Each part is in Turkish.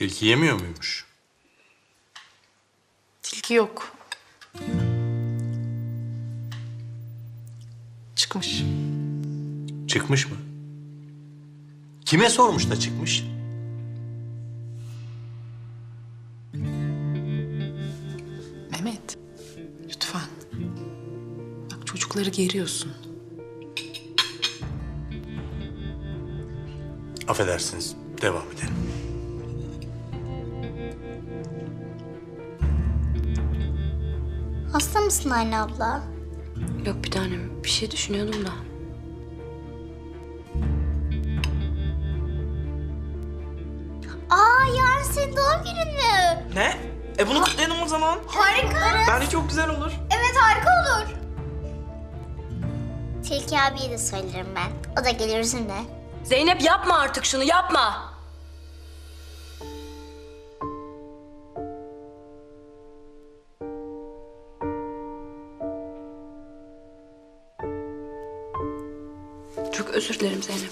Tilki yemiyor muymuş? Tilki yok. Çıkmış. Çıkmış mı? Kime sormuş da çıkmış? Mehmet, lütfen. Bak çocukları geriyorsun. Affedersiniz. Devam edelim. Hasta mısın anne abla? Yok bir tanem. Bir şey düşünüyordum da. Aa yarın senin doğum günün mü? Ne? E bunu kutlayalım o zaman. Harika. Bence çok güzel olur. Evet harika olur. Tilki abiye de söylerim ben. O da gelir bizimle. Zeynep yapma artık şunu yapma. Dilerim Zeynep.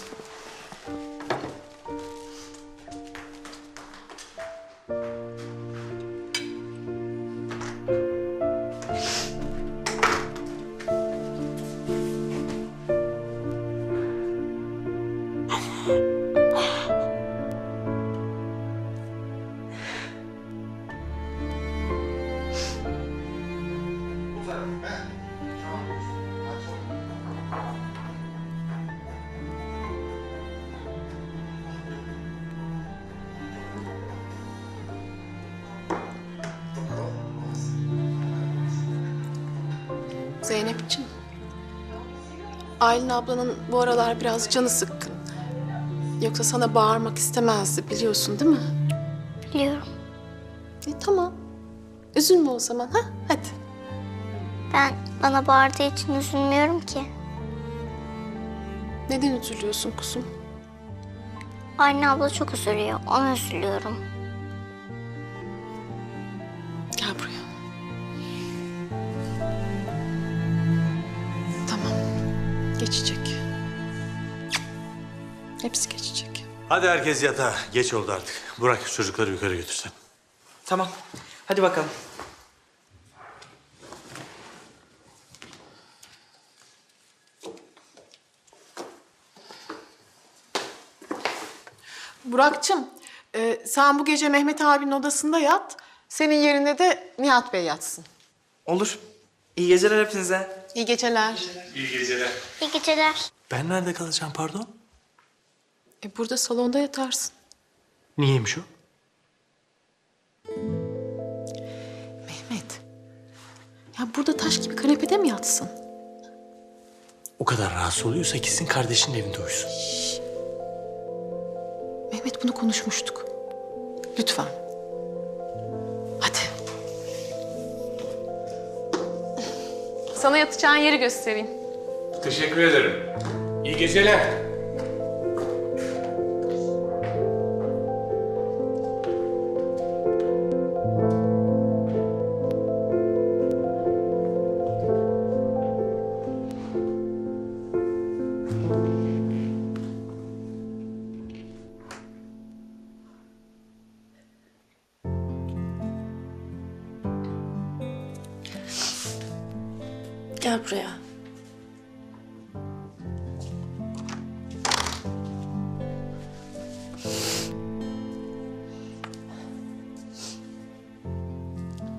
Zeynep'ciğim. Aylin ablanın bu aralar biraz canı sıkkın. Yoksa sana bağırmak istemezdi biliyorsun değil mi? Biliyorum. E tamam. Üzülme o zaman ha? Hadi. Ben bana bağırdığı için üzülmüyorum ki. Neden üzülüyorsun kuzum? Anne abla çok üzülüyor. Ona üzülüyorum. Geçecek. Hepsi geçecek. Hadi herkes yatağa. Geç oldu artık. Burak çocukları yukarı götürsen. Tamam. Hadi bakalım. Burak'cığım, e, sen bu gece Mehmet abinin odasında yat. Senin yerine de Nihat Bey yatsın. Olur. İyi geceler hepinize. İyi geceler. İyi geceler. İyi geceler. Ben nerede kalacağım pardon? E, burada salonda yatarsın. Niyeymiş o? Mehmet. Ya burada taş gibi kanepede mi yatsın? O kadar rahatsız oluyorsa gitsin kardeşinin evinde uyusun. Mehmet bunu konuşmuştuk. Lütfen. Sana yatacağın yeri göstereyim. Teşekkür ederim. İyi geceler. Gel buraya.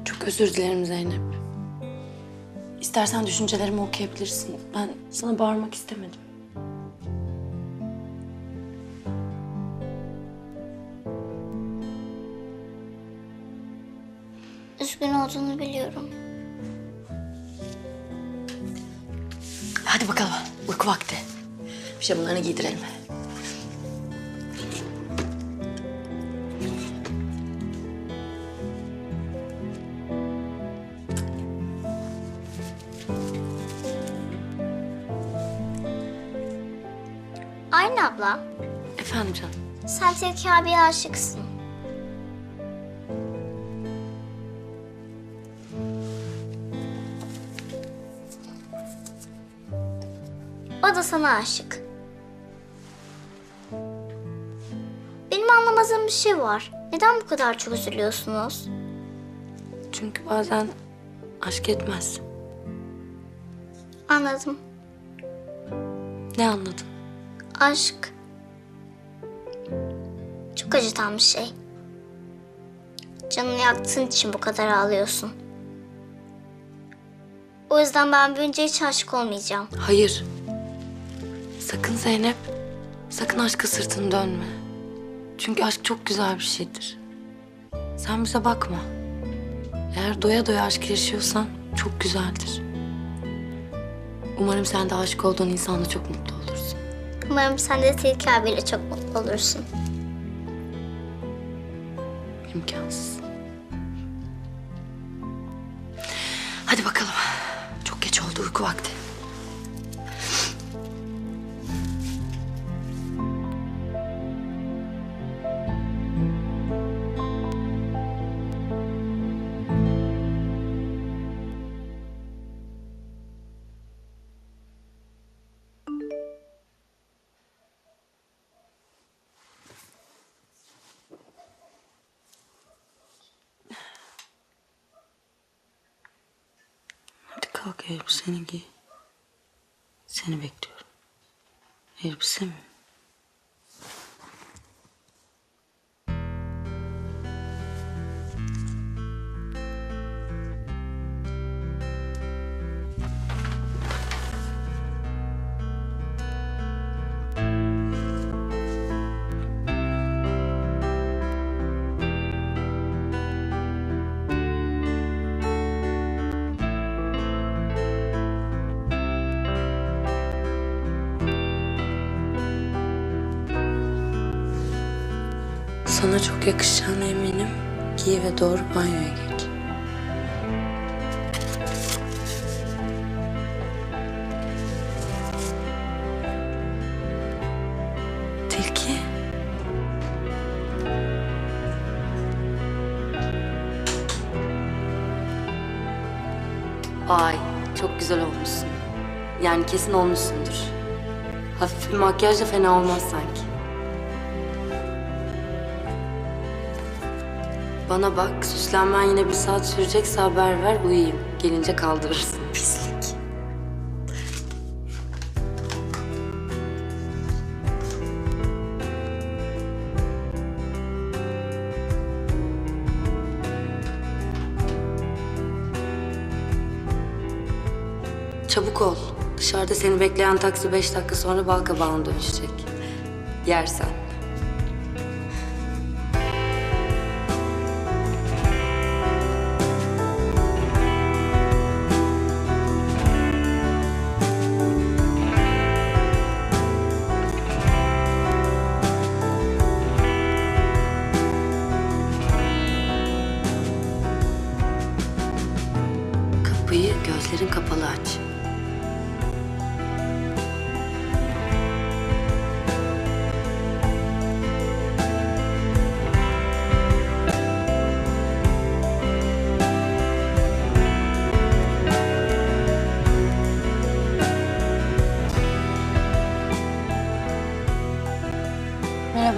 Çok özür dilerim Zeynep. İstersen düşüncelerimi okuyabilirsin. Ben sana bağırmak istemedim. Bunlarını giydirelim. Anne abla, Efendim canım. sen Tilki abiye aşıksın. O da sana aşık. Anlamadığım bir şey var. Neden bu kadar çok üzülüyorsunuz? Çünkü bazen aşk etmez. Anladım. Ne anladın? Aşk çok acıtan bir şey. Canını yaktığın için bu kadar ağlıyorsun. O yüzden ben büyünce hiç aşık olmayacağım. Hayır. Sakın Zeynep. Sakın aşka sırtını dönme. Çünkü aşk çok güzel bir şeydir. Sen bize bakma. Eğer doya doya aşk yaşıyorsan çok güzeldir. Umarım sen de aşık olduğun insanla çok mutlu olursun. Umarım sen de Tilki abiyle çok mutlu olursun. İmkansız. Hadi bakalım. Çok geç oldu uyku vakti. Kalk elbiseni giy. Seni bekliyorum. Elbise mi? Sana çok yakışacağına eminim. Giy ve doğru banyoya geç. Tilki. Ay çok güzel olmuşsun. Yani kesin olmuşsundur. Hafif bir makyaj da fena olmaz sanki. Bana bak, süslenmen yine bir saat sürecekse haber ver, uyuyayım. Gelince kaldırırsın. Pislik. Çabuk ol. Dışarıda seni bekleyen taksi beş dakika sonra Balkabağ'a dönüşecek. Yersen.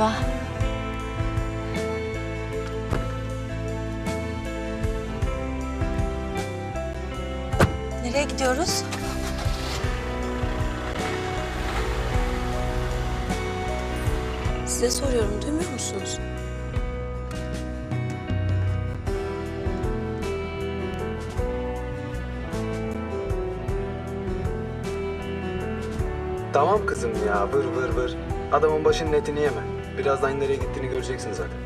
Merhaba. Nereye gidiyoruz? Size soruyorum, duymuyor musunuz? Tamam kızım ya vır vır vır. Adamın başının etini yeme. Birazdan nereye gittiğini göreceksin zaten.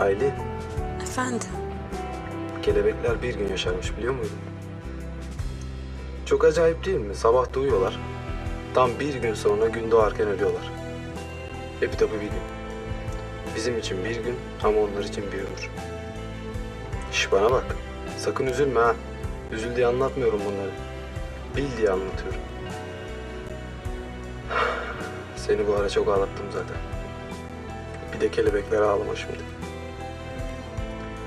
Aylin, Efendim? kelebekler bir gün yaşarmış biliyor muydun? Çok acayip değil mi? Sabah doğuyorlar. Tam bir gün sonra gün doğarken ölüyorlar. Ve bir tabi bir gün. Bizim için bir gün ama onlar için bir ömür. Şş bana bak. Sakın üzülme ha. Üzül diye anlatmıyorum bunları. Bil diye anlatıyorum. Seni bu ara çok ağlattım zaten. Bir de kelebekler ağlama şimdi.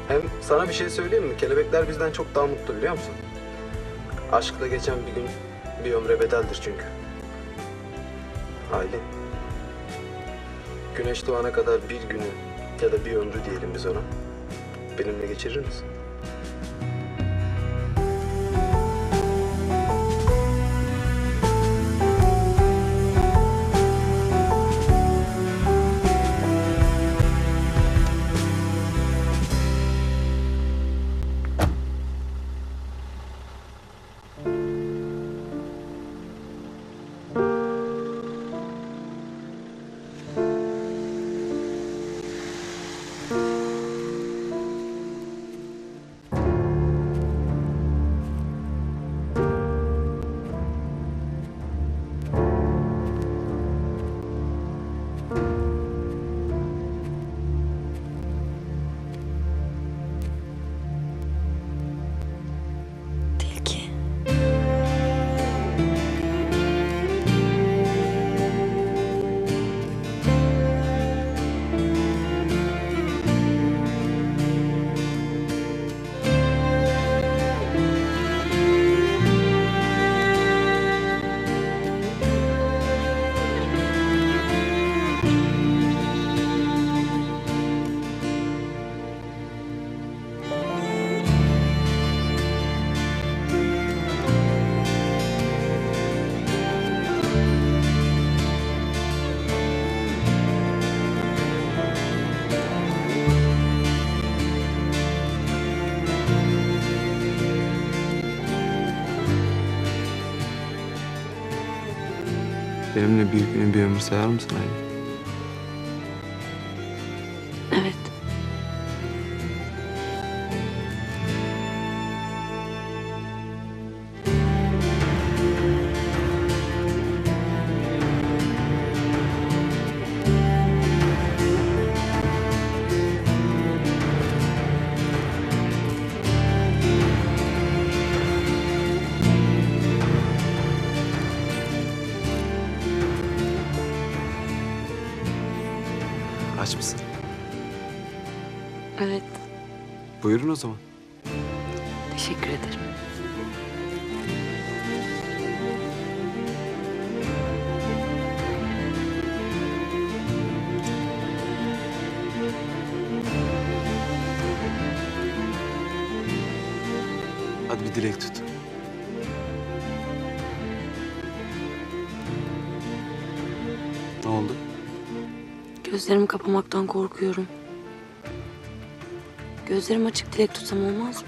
Hem sana bir şey söyleyeyim mi? Kelebekler bizden çok daha mutlu biliyor musun? Aşkla geçen bir gün bir ömre bedeldir çünkü. Aylin. güneş doğana kadar bir günü ya da bir ömrü diyelim biz ona. Benimle geçirir misin? Benimle bir günü bir ömür sayar mısın Aylin? Buyurun o zaman. Teşekkür ederim. Hadi bir dilek tut. Ne oldu? Gözlerimi kapamaktan korkuyorum. Gözlerim açık dilek tutsam olmaz mı?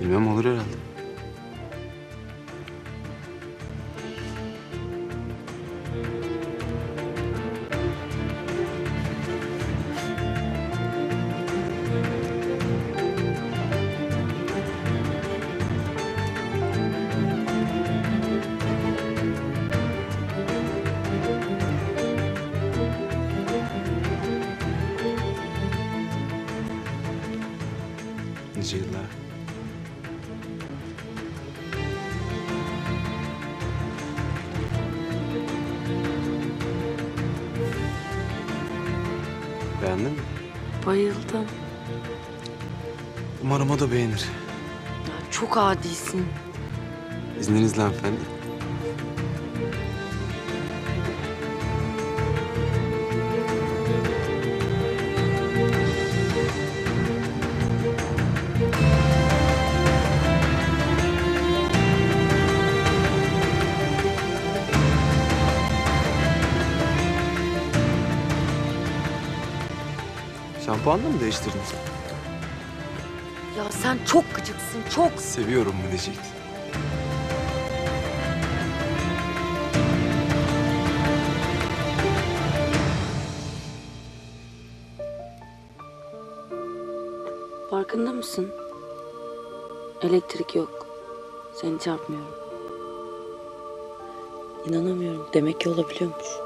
Bilmem olur herhalde. Nice. Beğendin mi? Bayıldım. Umarım o da beğenir. Ya çok adisin. İzninizle hanımefendi. Şampuanla mı değiştirdin? Ya sen çok gıcıksın, çok. Seviyorum diyecektin? Farkında mısın? Elektrik yok. Seni çarpmıyorum. İnanamıyorum. Demek ki olabiliyormuş.